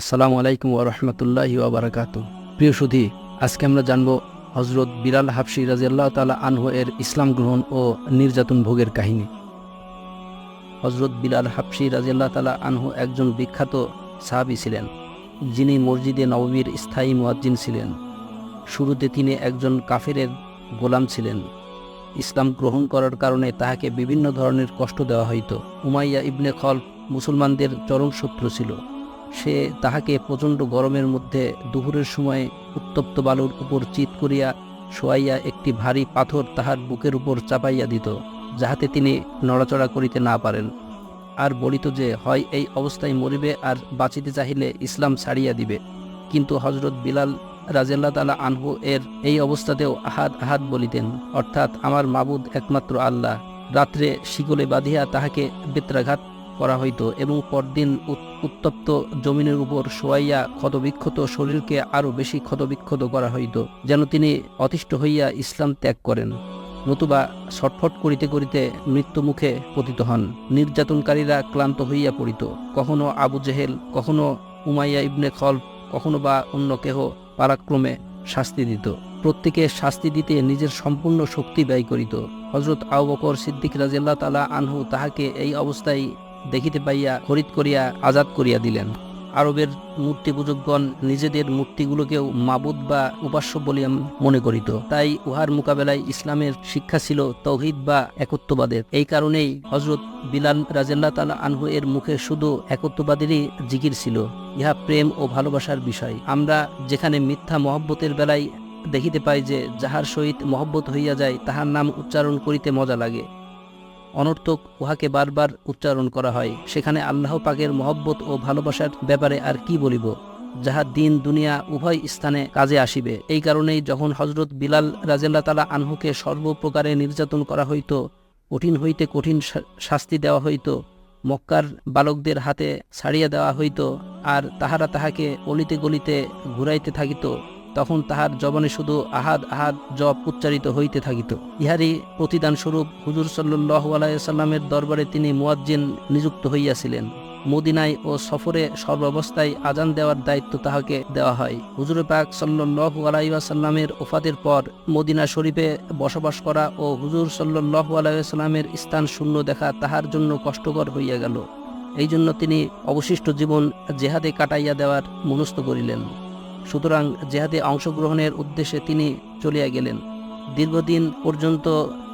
আসসালামু আলাইকুম ওরহমতুল্লাহি ওবরাকাত প্রিয় সুধী, আজকে আমরা জানব হজরত বিলাল হাফসি রাজিয়াল্লাহ তালা আনহু এর ইসলাম গ্রহণ ও নির্যাতন ভোগের কাহিনী। হজরত বিলাল হাফসি রাজিয়াল্লাহ তালা আনহু একজন বিখ্যাত সাহাবি ছিলেন, যিনি মসজিদে নববীর স্থায়ী মুয়াজ্জিন ছিলেন। শুরুতে তিনি একজন কাফেরের গোলাম ছিলেন। ইসলাম গ্রহণ করার কারণে তাহাকে বিভিন্ন ধরনের কষ্ট দেওয়া হইত। উমাইয়া ইবনে খলফ মুসলমানদের চরম শত্রু ছিল। সে তাহাকে প্রচণ্ড গরমের মধ্যে দুপুরের সময় উত্তপ্ত বালুর উপর চিত করিয়া শোয়াইয়া একটি ভারী পাথর তাহার বুকের উপর চাপাইয়া দিত, যাহাতে তিনি নড়াচড়া করিতে না পারেন। আর বলিত যে, হয় এই অবস্থায় মরিবে আর বাঁচিতে চাহিলে ইসলাম ছাড়িয়া দিবে। কিন্তু হজরত বিলাল রাজেল্লা তালা আনহু এর এই অবস্থাতেও আহাদ আহাদ বলিতেন, অর্থাৎ আমার মাবুদ একমাত্র আল্লাহ। রাত্রে শিকলে বাঁধিয়া তাহাকে বেত্রাঘাত করা হইত এবং পরদিন উত- উত্তপ্ত জমিনের উপর শোয়াইয়া ক্ষতবিক্ষত শরীরকে আরও বেশি ক্ষতবিক্ষত করা হইত, যেন তিনি অতিষ্ঠ হইয়া ইসলাম ত্যাগ করেন। নতুবা ছটফট করিতে করিতে মৃত্যুমুখে পতিত হন। নির্যাতনকারীরা ক্লান্ত হইয়া পড়িত। কখনো আবু জেহেল, কখনো উমাইয়া ইবনে খলফ, কখনো বা অন্য কেহ পারাক্রমে শাস্তি দিত। প্রত্যেকে শাস্তি দিতে নিজের সম্পূর্ণ শক্তি ব্যয় করিত। হজরত আউ বকর সিদ্দিক রাজিয়াল্লাহ তালা আনহু তাহাকে এই অবস্থায় দেখিতে পাইয়া খরিদ করিয়া, আজাদ করিয়া দিলেন। আরবের মূর্তি পূজকগণ নিজেদের মূর্তিগুলোকেও মাবুদ বা উপাস্য বলিয়া মনে করিত। তাই উহার মোকাবেলায় ইসলামের শিক্ষা ছিল তৌহিদ বা একত্ববাদের। এই কারণেই হজরত বিলাল রাজেল্লা তালা আনহু এর মুখে শুধু একত্ববাদেরই জিকির ছিল। ইহা প্রেম ও ভালোবাসার বিষয়। আমরা যেখানে মিথ্যা মহব্বতের বেলায় দেখিতে পাই যে, যাহার সহিত মহব্বত হইয়া যায়, তাহার নাম উচ্চারণ করিতে মজা লাগে। অনর্থক উহাকে বারবার উচ্চারণ করা হয়। সেখানে আল্লাহ পাকের মহব্বত ও ভালোবাসার ব্যাপারে আর কি বলিব? যাহা দিন, দুনিয়া, উভয় স্থানে কাজে আসিবে। এই কারণেই যখন হজরত বিলাল রাজেল্লা তালা আনহুকে সর্বপ্রকারে নির্যাতন করা হইত, কঠিন হইতে কঠিন শাস্তি দেওয়া হইত, মক্কার বালকদের হাতে ছাড়িয়া দেওয়া হইত, আর তাহারা তাহাকে অলিতে গলিতে ঘুরাইতে থাকিত তখন তাহার জবনে শুধু আহাদ আহাদ জব উচ্চারিত হইতে থাকিত। ইহারই প্রতিদান স্বরূপ হুজুর সাল্লাহ আলাইসাল্লামের দরবারে তিনি মুয়াজ্জিন নিযুক্ত হইয়াছিলেন। মদিনায় ও সফরে সর্বাবস্থায় আজান দেওয়ার দায়িত্ব তাহাকে দেওয়া হয়। হুজুর পাক সাল্লু আলাইসাল্লামের ওফাতের পর মদিনা শরীফে বসবাস করা ও হুজুর সাল্লু আলাইসাল্লামের স্থান শূন্য দেখা তাহার জন্য কষ্টকর হইয়া গেল। এই জন্য তিনি অবশিষ্ট জীবন জেহাদে কাটাইয়া দেওয়ার মনস্থ করিলেন। সুতরাং জেহাদে অংশগ্রহণের উদ্দেশ্যে তিনি চলিয়া গেলেন। দীর্ঘদিন পর্যন্ত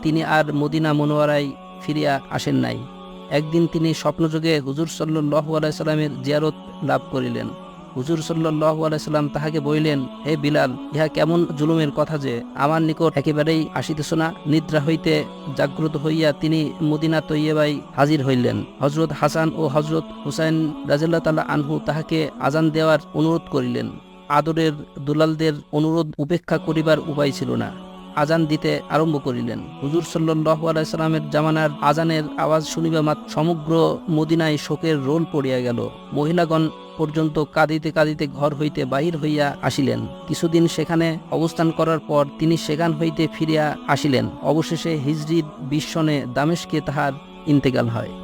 তিনি আর মদিনা মনোয়ারায় ফিরিয়া আসেন নাই। একদিন তিনি স্বপ্নযোগে হুজুর সাল্লাহ আলাইসাল্লামের জিয়ারত লাভ করিলেন। হুজুর সাল্লাহ আলাইসাল্লাম তাহাকে বলিলেন, হে বিলাল, ইহা কেমন জুলুমের কথা যে, আমার নিকট একেবারেই আসিতেছ না। নিদ্রা হইতে জাগ্রত হইয়া তিনি মদিনা তৈয়বাই হাজির হইলেন। হজরত হাসান ও হজরত হুসাইন রাজিল্লাহ তাল্লাহ আনহু তাহাকে আজান দেওয়ার অনুরোধ করিলেন। আদরের দুলালদের অনুরোধ উপেক্ষা করিবার উপায় ছিল না। আজান দিতে আরম্ভ করিলেন। হুজুর আলাইসাল্লামের জামানার আজানের আওয়াজ শুনিবা মাত্র সমগ্র মদিনায় শোকের রোল পড়িয়া গেল। মহিলাগণ পর্যন্ত কাঁদিতে কাঁদিতে ঘর হইতে বাহির হইয়া আসিলেন। কিছুদিন সেখানে অবস্থান করার পর তিনি সেখান হইতে ফিরিয়া আসিলেন। অবশেষে হিজরির বিশ্বনে দামেশকে তাহার ইন্তেকাল হয়।